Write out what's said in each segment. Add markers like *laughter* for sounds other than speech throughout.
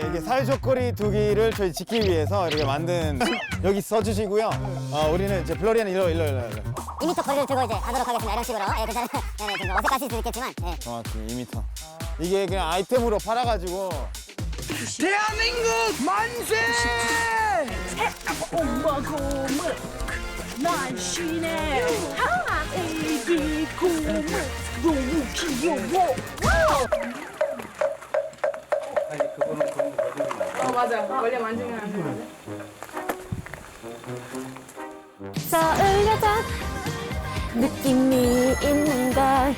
이게 사회적 거리 두기를 저희 지키기 위해서 이렇게 만든 *laughs* 여기 써주시고요. 어, 우리는 이제 플로리안 일로 일로 일로. 일로. 2m 거리를 두고 이제 가도록 하겠습니다. 이런 식으로. 예, 괜찮아요. *laughs* 네, 네, 좀 어색하실 수 있겠지만. 예. 정확히 2m. 이게 그냥 아이템으로 팔아가지고 대한민국 만세! 엄마 고물 날씬해 아이디 고물 너무 귀여워 어 맞아. 원래 만지면 안 돼. 서울 여자 느낌이 있는 걸.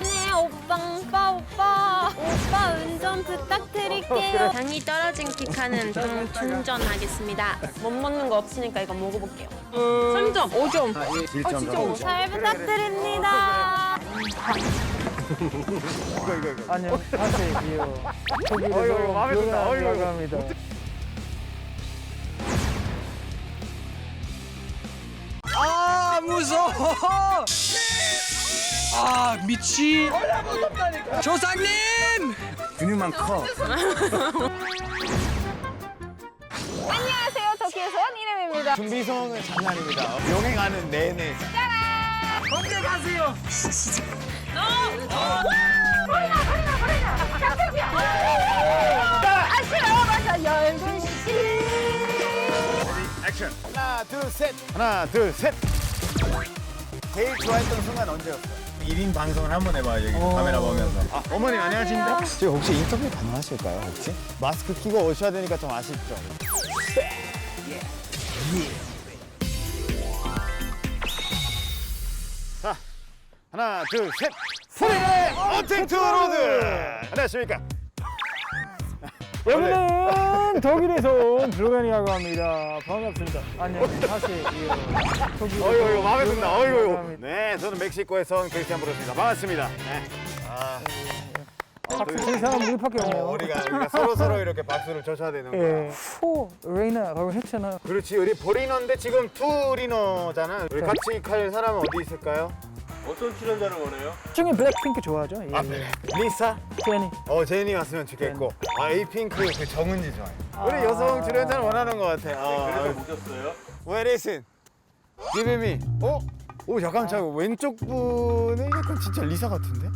네 오빠 오빠 오빠 오빠 운전 부탁드릴게요. 당이 떨어진 키카는 좀 충전하겠습니다. 못 먹는 거 없으니까 이거 먹어볼게요. 3점, 5점. 1점 잘 부탁드립니다. 안녕하세요. 어이구, 마음에 든다. 어이구. 합니다. 아 무서워. 아 미치. 조상님. 근육만 커. 안녕하세요. 터키에서 온 이름입니다. 준비성은 장난입니다. 여행하는 내내. 언제 가세요? 액션. 하나, 둘, 셋. 하나, 둘, 셋. 제일 좋아했던 순간 언제였어요? 1인 방송을 한번 해봐요, 여기 카메라 보면서. 아, 어머님 안녕하십니까? 지금 혹시 인터뷰 가능하실까요, 혹시? 마스크 끼고 오셔야 되니까 좀 아쉽죠? 자, 하나, 둘, 셋. 소리의 어택트 로드! 안녕하십니까? 여기는 독일에서 온 블루간이라고 합니다. 반갑습니다. 안녕하세요. 독일에서 어이구, 어이구, 마음에 온 든다. 어이구, 합니다. 네, 저는 멕시코에서 온 크리스티안 브로스입니다. 반갑습니다. 네. 아, 박수 친 사람 우리밖에 어, 없네요. 우리가, 우리가 서로 서로 이렇게 박수를 쳐줘야 되는 거야. 예. 포 레이나라고 했잖아. 그렇지, 우리 보리너인데 지금 투리너잖아. 우리 같이 갈 사람은 어디 있을까요? 어떤 출연자를 원해요? 중에 블랙핑크 좋아하죠? 예. 아, 그래. 리사? 제니. 어, 제니 왔으면 좋겠고. 아, 에이핑크 그 정은지 좋아해. 우리 여성 출연자를 원하는 것 같아. 그래서 아, 모셨어요. Where is it? Give me. 어? 오, 잠깐, 저 왼쪽 분은 약간 진짜 리사 같은데?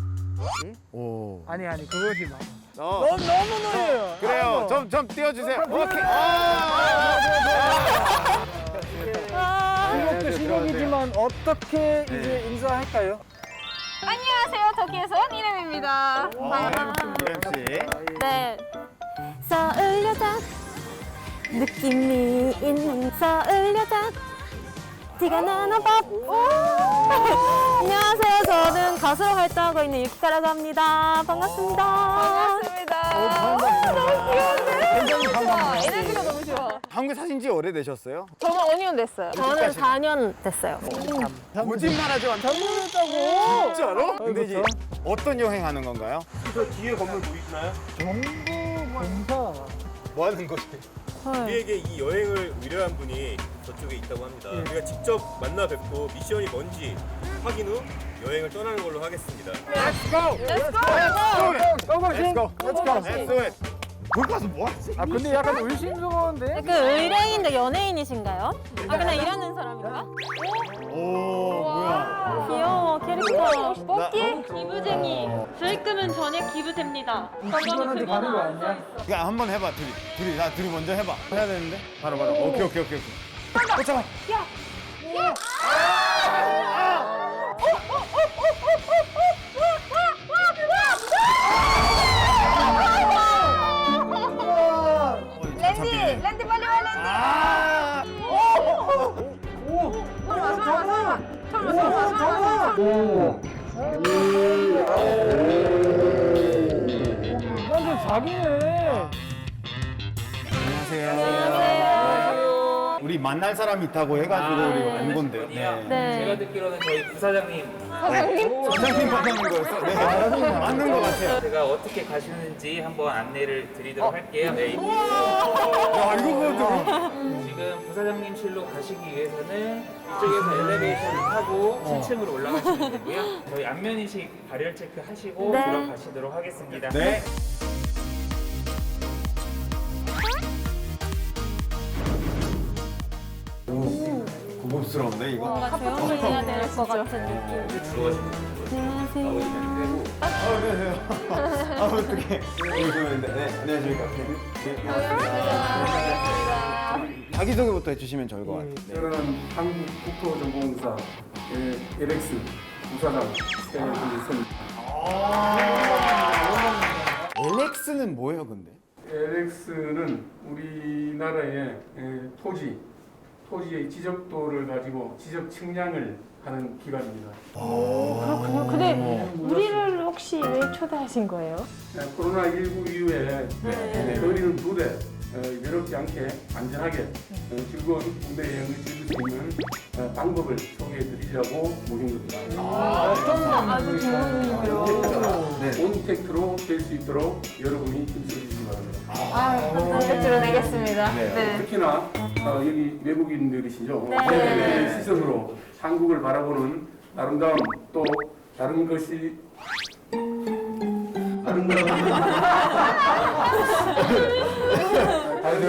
오. 아니 아니 그거지 마. 어. 너무 너무 노래요. 그래요. 좀, 좀 띄워주세요. 오케이. 아! 이것도 신곡이지만 어떻게 이제 인사할까요? 안녕하세요. 터키에서 온 이름입니다. 그렇지. 네. 서울 여자 느낌이 있는 서울 여자 티가 나는 법. 안녕하세요. 저는 가수로 활동하고 있는 유키카라고 합니다. 반갑습니다. 반갑습니다. 너무 귀여운데? 에너지가 너무 좋아. 한국 사신 지 오래되셨어요? 저는 5년 됐어요. 저는 4년 됐어요. 거짓말하지 마. 잘못했다고. 진짜로? 근데 이제 그렇죠. 어떤 여행 하는 건가요? 저 뒤에 건물 보이시나요? 공사. 뭐 하는 거지? 우리에게 이 여행을 의뢰한 분이 저쪽에 있다고 합니다. 예. 우리가 직접 만나 뵙고 미션이 뭔지 확인 후 여행을 떠나는 걸로 하겠습니다. Let's go. Let's go. Let's go. Let's go. Let's do it. 거기 가서 뭐 하지? 아 근데 약간 의심스러운데? 그 의뢰인데 연예인이신가요? 아 그냥 일하는 사람인가? 오, 뭐야? 귀여워 캐릭터. 나, 기부쟁이. 수익금은 전액 기부됩니다. 이거한테 가는 거 아니야? 야, 한번 해봐, 둘이. 둘이, 나 둘이 먼저 해봐. 해야 되는데? 바로, 바로. 오케이, 오케이, 오케이. 오케이. 어, 잠깐. 랜디, 자기네. 안녕하세요. 우리 만날 사람 있다고 해가지고 우리 온 건데요. 네. 네. 제가 듣기로는 저희 부사장님 선생님 받는 거였어? 네. 맞는 것 같아요. 제가 어떻게 가시는지 한번 안내를 드리도록 할게요. 네. 야, 이거 보고 지금 부사장님실로 가시기 위해서는 이쪽에서 엘리베이터를 타고 7층으로 올라가시면 되고요. 저희 안면 인식 발열 체크 하시고 네. 들어가시도록 하겠습니다. 네. 부끄러운데 이거. 뭔가 조용히 해야 될 것 같은 느낌. 안녕하세요. 아, 네, 네. *laughs* 아, 어떡해. 여기 보는데. 네, 안녕하십니까. 네, 자기소개부터 해주시면 좋을 것 같아요. 네. 저는 한국국토정보공사 LX 부사장 최근선 LX는 뭐예요, 근데? LX는 우리나라의 에, 토지, 토지의 지적도를 가지고 지적 측량을 하는 기관입니다. 그렇군요. 근데 우리를 혹시 왜 초대하신 거예요? 에, 코로나19 이후에 에, 거리는 두 대, 어, 외롭지 않게 안전하게 어, 즐거운 국내 여행을 즐길 수 있는 어, 방법을 소개해 드리려고 모신 겁니다. 어떤 아주 좋은 네. 온택트로 될 수 있도록 여러분이 힘써주시기 바랍니다. 컨텐츠로 내겠습니다. 네. 특히나 어, 여기 외국인들이시죠. 네. 외국인의 시선으로 한국을 바라보는 아름다움 또 다른 것이 아름다운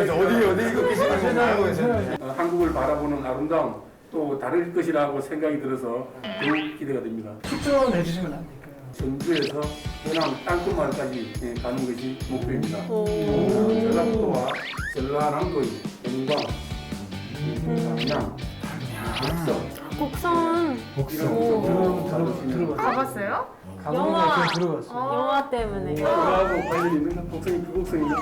어디, 어디 이거 계시는 알고 계셨네. 어, 한국을 바라보는 아름다움 또 다를 것이라고 생각이 들어서 더욱 기대가 됩니다. 추천 해 주시면 안 될까요? 전주에서 해남 땅끝마을까지 예, 가는 것이 목표입니다. 어, 전라북도와 전라남도의 영광, 담양, 곡성, 곡선 이런 곳으로 가봤어요? 영화. 좀 들어갔어요. 영화 때문에. 그거하고 관련 있는 곡성이 그 곡성이죠.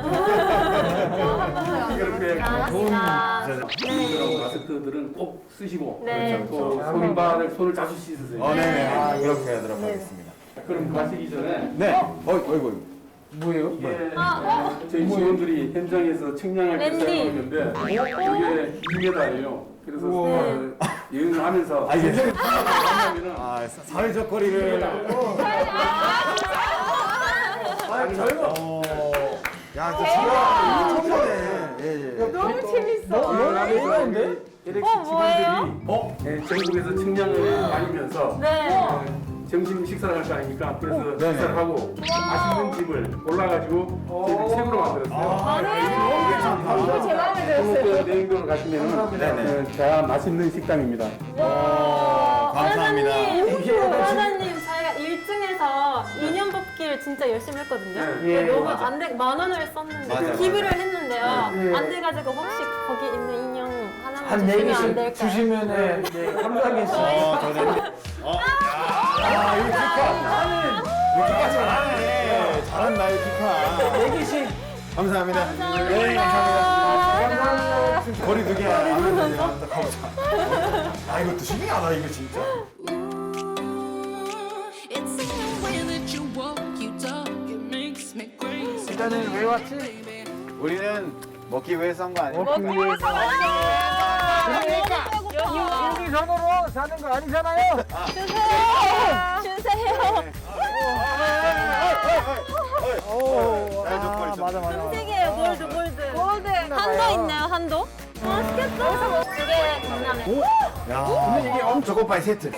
*laughs* 이렇게 감사합니다. 이런 마스크들은 꼭 쓰시고 네. 또 손발을 손을 자주 씻으세요. 어, 네네. 아, 그렇게 하도록 하겠습니다. 그럼 가시기 전에 네. 어, 어이구. 뭐예요? 이게 저희 직원들이 현장에서 측량할 때 랜디. 사용하는데 이게 2m예요. 그래서 어, 여행을 하면서 아, 이게. 하면은 아, 사- 사회적 거리를. 아, 젊어. 어. 야, 저 친구가 처음이네. 예, 예. 너무 재밌어. 너무 예쁜데? LX 어, 뭐예요? 직원들이 어? 네, 전국에서 측량을 다니면서 네. 어, 점심 식사를 할 거 아닙니까? 그래서 네네. 식사를 하고 맛있는 집을 골라가지고 저희가 책으로 만들었어요. 아. 그 내행도로 가시면 네네. 자 맛있는 식당입니다. 어, 감사합니다. 사장님 저희가 1층에서 인형 뽑기를 진짜 열심히 했거든요. 예, 너무 맞아. 안 돼, 만 원을 썼는데 맞아, 기부를 했는데요. 예. 안 돼가지고 혹시 거기 있는 인형 하나만 한 주시면 안 4개씩 될까요? 주시면은 네, 한 개씩. 어, 저 네. 어, 야, 이거 키카. 이거 키카 잘하네. 잘한다, 이거 키카. 4개씩. 감사합니다. 감사합니다. 네, 감사합니다. 거리 두 개야. 하면 되냐. 가보자. 아, 이것도 신기 하다, 이거 진짜. It's in the way that you walk, you talk, it makes me crazy. 일단은 왜 왔지? 우리는 먹기 위해서 한 거 아니야? 먹기 위해서. 그러니까 여기 전으로 사는 거 아니잖아요. 주세요. 오, 근데 이게 엄청 초코파이 세트.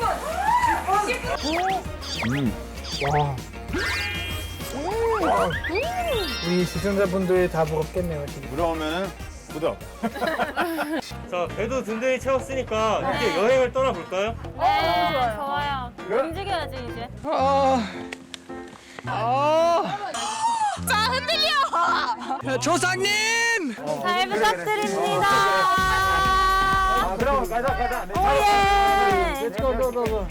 음. 우리 시청자분들이 다 부럽겠네요 지금. 부러우면은 구독. *laughs* 자, 배도 든든히 채웠으니까 이제 여행을 떠나볼까요? 네, 좋아요. 움직여야지 이제. 조상님. 잘 부탁드립니다. 가자, 가자. 네. 오예. 렛츠고 고고고.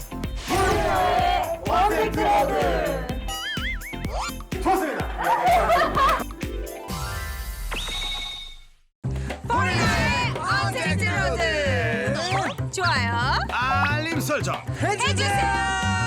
원택트 로드. 좋습니다. 좋아요. 알림 설정. 해주세요.